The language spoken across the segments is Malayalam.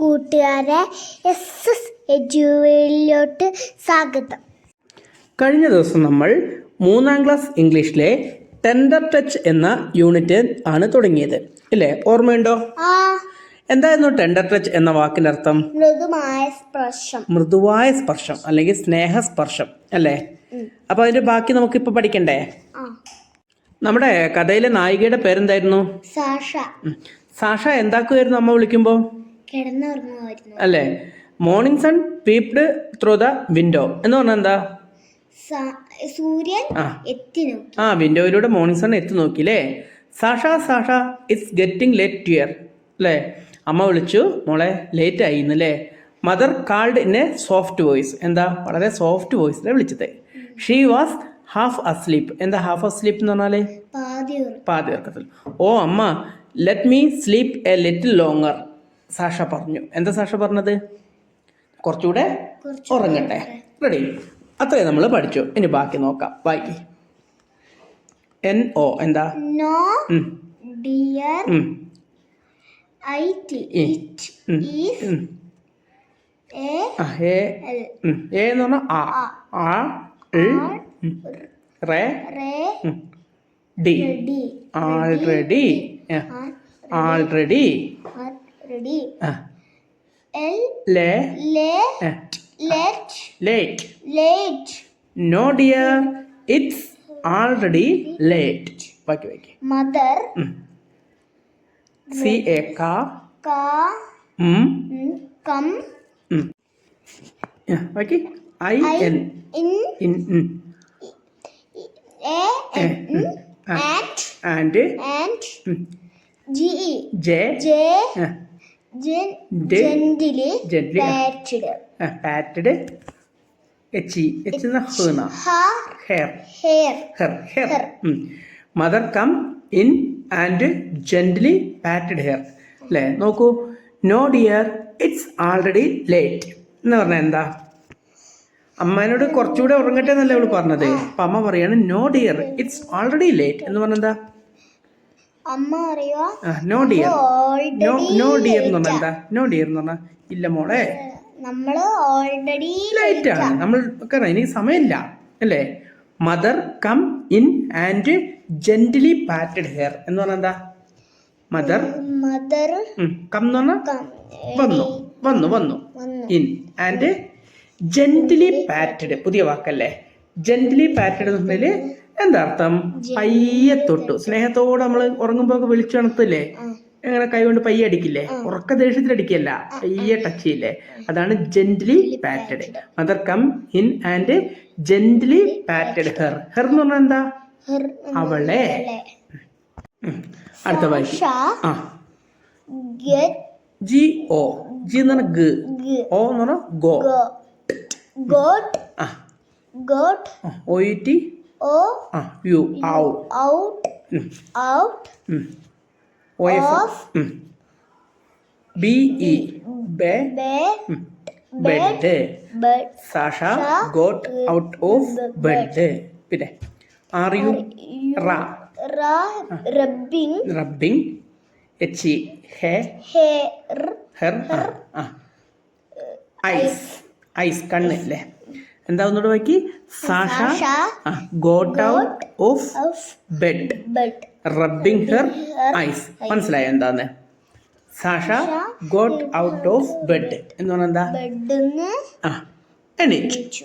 കൂട്ടുകാരെ എസ് എസ് എജുവിലോട്ട് സ്വാഗതം. കഴിഞ്ഞ ദിവസം നമ്മൾ മൂന്നാം ക്ലാസ് ഇംഗ്ലീഷിലെ ടെൻഡർ ടച്ച് എന്ന യൂണിറ്റ് ആണ് തുടങ്ങിയത്. ഇല്ലേ? ഓർമ്മയുണ്ടോ? എന്തായിരുന്നു ടെൻഡർ ടച്ച് എന്ന വാക്കിന്റെ അർത്ഥം മൃദുവായ സ്പർശം. മൃദുവായ സ്പർശം അല്ലെങ്കിൽ സ്നേഹസ്പർശം അല്ലേ? അപ്പൊ അതിന്റെ ബാക്കി നമുക്ക് ഇപ്പൊ പഠിക്കണ്ടേ നമ്മുടെ കഥയിലെ നായികയുടെ പേരെന്തായിരുന്നു? സാഷ. സാഷ എന്താക്കുമായിരുന്നു അമ്മ വിളിക്കുമ്പോൾ അല്ലേ? Morning sun peeped through the window എന്ന് പറഞ്ഞാൽ എന്താ? സൂര്യൻ. എത്തി നോക്കി. ആ വിൻഡോയിലൂടെ മോർണിംഗ് സൺ എത്തി നോക്കി നോക്കിയില്ലേ Sasha Sasha it's getting late dear അല്ലേ അമ്മ വിളിച്ചു മോളെ ലേറ്റ് ആയി ഇന്നല്ലേ mother called in a soft voice എന്താ? വളരെ സോഫ്റ്റ് വോയിസിലെ വിളിച്ചത്. ഷീ വാസ് ഹാഫ് അസ്ലീപ്പ് എന്താ ഹാഫ് അസ്ലീപ്പ് എന്ന് പറഞ്ഞാൽ പാതി ഉറക്കത്തിൽ ഓ അമ്മ let me sleep a little longer Sasha പറഞ്ഞു. എന്താ സാഷ പറഞ്ഞത്? കുറച്ചുകൂടെ ഉറങ്ങട്ടെ. റെഡി അത്രേ നമ്മൾ പഠിച്ചു. ഇനി ബാക്കി നോക്കാം. ബാക്കി എൻ ഓ എന്താ? No dear I T it is A A എന്ന് പറഞ്ഞാൽ ആ. ആ. റേ ray D already already ready. L Leh. Leh let late. Late. No dear it's already late. ബാക്കി ബാക്കി മദർ സി എ കാ. കാ. കം. ബാക്കി I N. In. In. A N. And. And. And G. J. J. Gently. Patted H H എന്ന hair. Hair. Hair. Mother come in and gently patted hair. അല്ലേ നോക്കൂ. No dear it's already late. എന്ന് പറഞ്ഞാൽ എന്താ? അമ്മേനോട് കുറച്ചുകൂടെ ഉറങ്ങട്ടെ എന്നല്ലേ അവൾ പറഞ്ഞത്. അപ്പൊ അമ്മ പറയാണ് no dear it's already late. എന്ന് പറഞ്ഞാൽ എന്താ? അമ്മ അറിയോ? നോ ഡിയർ നോ ഡിയർ എന്ന് പറഞ്ഞാൽ എന്താ? നോ ഡിയർ എന്ന് പറഞ്ഞാൽ ഇല്ല മോളെ. നമ്മൾ ഓൾറെഡി ലൈറ്റ് ആണ്. നമ്മൾ എനിക്ക് സമയമില്ല. അല്ലേ? Mother come in and gently patted hair എന്ന് പറഞ്ഞാൽ എന്താ? മദർ മദർ കം എന്ന് പറഞ്ഞാൽ വന്നു. വന്നു വന്നു. ഇൻ ആൻഡ് ജെന്റിലി പാറ്റഡ് പുതിയ വാക്കല്ലേ? ജെന്റിലി പാറ്റഡ് എന്ന് പറഞ്ഞാൽ എന്താ അർത്ഥം പയ്യെ തൊട്ടു. സ്നേഹത്തോടെ നമ്മൾ ഉറങ്ങുമ്പോ വിളിച്ചു നടത്തില്ലേ? എങ്ങനെ കൈകൊണ്ട് പയ്യെ അടിക്കില്ലേ? ഉറക്ക ദേഷ്യത്തിൽ അടിക്കല്ല. പയ്യെ ടച്ച് ചെയ്യില്ലേ? അതാണ് gently patted mother come in and gently patted her her എന്ന് പറഞ്ഞാൽ എന്താ? അവളെ. അടുത്ത വായിക്കും ആ. ജി ഓ. ജി എന്ന് പറഞ്ഞ ഗ. ഓ എന്ന് പറഞ്ഞ ഗോ. ഗോട്ട്. ആ. Got. O T O U out. Out um. O F. B E be bed Sasha Sasha got out of bed പിന്നെ ആർ യു റ. Rubbing rubbing H he her her eyes eyes കണ്ണ് അല്ലേ എന്താ ഒന്നുകൂടെ വാക്കി Sasha got out of bed rubbing her eyes മനസ്സിലായോ എന്താന്ന്? Sasha got out of bed എന്ന് പറഞ്ഞാൽ എന്താ? ആ എണീച്ചു.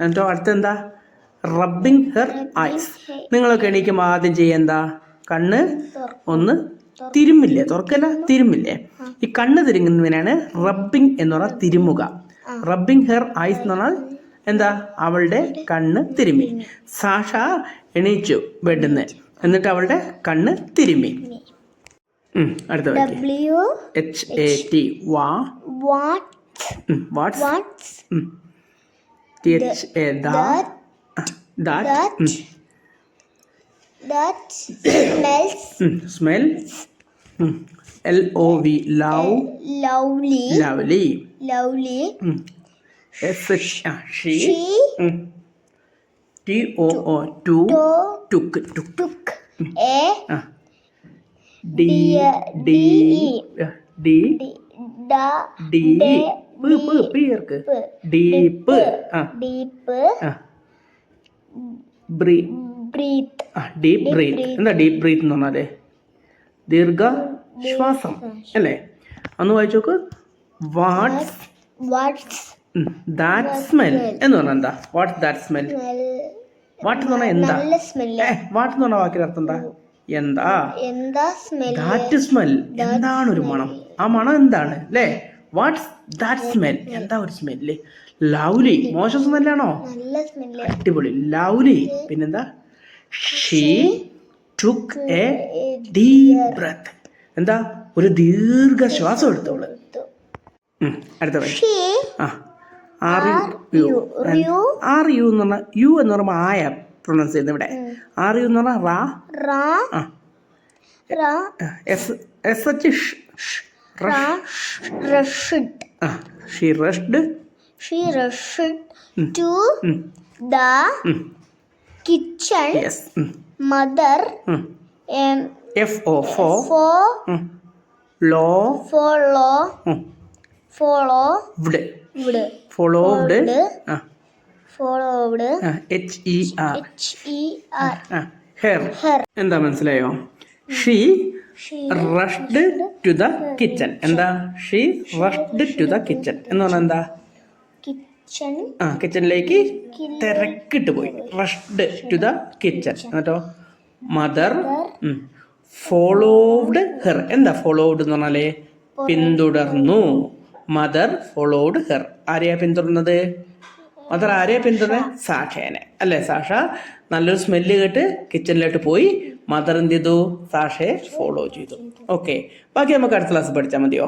എന്നിട്ടോ അടുത്തെന്താ? റബ്ബിംഗ് ഹെർ ഐസ് നിങ്ങളൊക്കെ എണീക്കുമ്പോൾ ആദ്യം ചെയ്യെന്താ കണ്ണ് ഒന്ന് തിരുമില്ലേ തുറക്കല്ല തിരുമില്ലേ ഈ കണ്ണ് തിരുങ്ങുന്നതിനാണ് റബ്ബിംഗ് എന്ന് പറഞ്ഞാൽ തിരുമുക റബ്ബിംഗ് ഹെർ ഐസ് എന്ന് പറഞ്ഞാൽ എന്താ? അവളുടെ കണ്ണ് തിരുമ്മി സാഷ എണീച്ചു ബെഡിന്ന് എന്നിട്ട് അവളുടെ കണ്ണ് തിരുമ്മി അടുത്ത വായിക്ക് ഡബ്ല്യു എച്ച് എ ടി വാ. T H A smell L O V love lovely. Lovely S H ആ she T O O to took took. A D D D ഡ പ് പ് പീർക്ക് ഡീപ്പ് ഡീപ്പ് ബ്രീത്ത്. ആ ഡീപ് ബ്രീത്ത്. എന്താ ഡീപ് ബ്രീത്ത് എന്ന് പറഞ്ഞാലേ? ദീർഘ ശ്വാസം അല്ലേ? അന്ന് വായിച്ചു നോക്ക്. വാട്സ് വാട്ട്സ്. ദാറ്റ് സ്മെൽ എന്ന് പറഞ്ഞാൽ എന്താ? വാട്ട്സ് ദാറ്റ് സ്മെൽ വാട്ട് എന്ന് പറഞ്ഞാൽ എന്താ? വാട്ട് എന്ന് പറഞ്ഞ വാക്കിന്റെ അർത്ഥം എന്താ? എന്താ? ദാറ്റ് സ്മെൽ എന്താണ് ഒരു മണം? ആ മണം എന്താണ്? അല്ലേ വാട്ട്സ് ദാറ്റ് സ്മെൽ എന്താ ഒരു സ്മെല്ല് ലൗലി? മോശം സ്മെല്ലാണോ അടിപൊളി. ലൗലി. പിന്നെന്താ? She took a deep breath എന്താ? ഒരു ദീർഘശ്വാസം എടുത്തോൾ അടുത്ത ആ. R U U R U എന്ന് പറഞ്ഞാൽ യു എന്ന് പറയുമ്പോൾ ആയ പ്രൊണൗൺസ് ചെയ്യുന്നത് ഇവിടെ. ആർ യു എന്ന് പറഞ്ഞാൽ റാ. റാ. S S H she rushed. She rushed. To the kitchen mother F O ഫോ ഫോർ ലോ. ഫോളോ ഫോളോവ്ഡ് ആ. H E R H E R ആ ഹെയർ ഹെർ എന്താ മനസ്സിലായോ? She rushed to the kitchen എന്താ? She rushed to the kitchen എന്ന് പറഞ്ഞാൽ എന്താ? കിച്ചൺ ആ കിച്ചണിലേക്ക് തിരക്കിട്ട് പോയി. റഷ്ഡ് ടു ദ കിച്ചൺ എന്നിട്ടോ? മദർ ഫോളോവ്ഡ് ഹെർ എന്താ ഫോളോവ്ഡ് എന്ന് പറഞ്ഞാലേ? പിന്തുടർന്നു. Mother followed her. ആരെയാ പിന്തുടർന്നത്? മദർ ആരെയാ പിന്തുടർന്നത് സാഷേനെ. അല്ലേ സാഷ? നല്ലൊരു സ്മെല്ല് കേട്ട് കിച്ചണിലോട്ട് പോയി മദർ എന്ത് ചെയ്തു? സാഷയെ ഫോളോ ചെയ്തു. ഓക്കെ ബാക്കി നമുക്ക് അടുത്ത ക്ലാസ് പഠിച്ചാൽ മതിയോ?